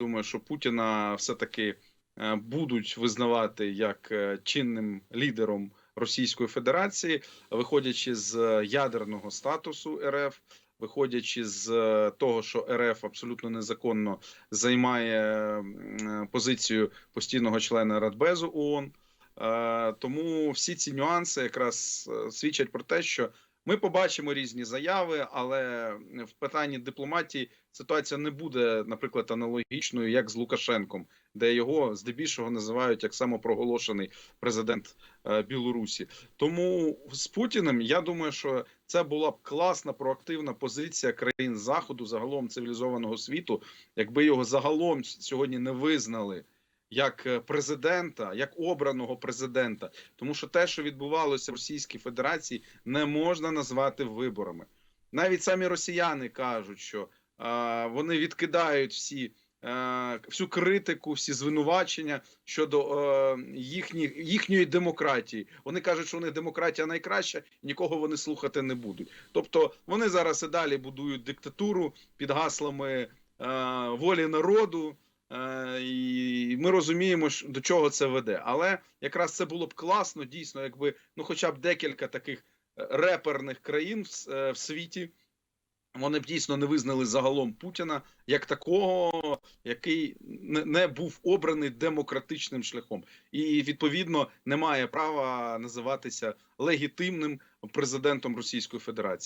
думаю, що Путіна все-таки е, будуть визнавати як е, чинним лідером Російської Федерації, виходячи з ядерного статусу РФ, виходячи з е, того, що РФ абсолютно незаконно займає позицію постійного члена Радбезу ООН. Е, Тому всі ці нюанси якраз е, свідчать про те, що ми побачимо різні заяви, але в питанні дипломатії ситуація не буде, наприклад, аналогічною, як з Лукашенком, де його здебільшого називають як самопроголошений президент е, Білорусі. Тому з Путіним я думаю, що це була б класна проактивна позиція країн заходу, загалом цивілізованого світу, якби його загалом сьогодні не визнали. Як е, президента, як обраного президента, тому що те, що відбувалося в Російській Федерації, не можна назвати виборами. Навіть самі росіяни кажуть, що е, вони відкидають всі е, всю критику, всі звинувачення щодо е, їхні, їхньої демократії. Вони кажуть, що них демократія найкраща, і нікого вони слухати не будуть. Тобто вони зараз і далі будують диктатуру під гаслами е, волі народу. І ми розуміємо, до чого це веде. Але якраз це було б класно, дійсно, якби ну, хоча б декілька таких е, реперних країн в, е, в світі. Вони б дійсно не визнали загалом Путіна як такого, який не був обраний демократичним шляхом, і відповідно не має права називатися легітимним президентом Російської Федерації.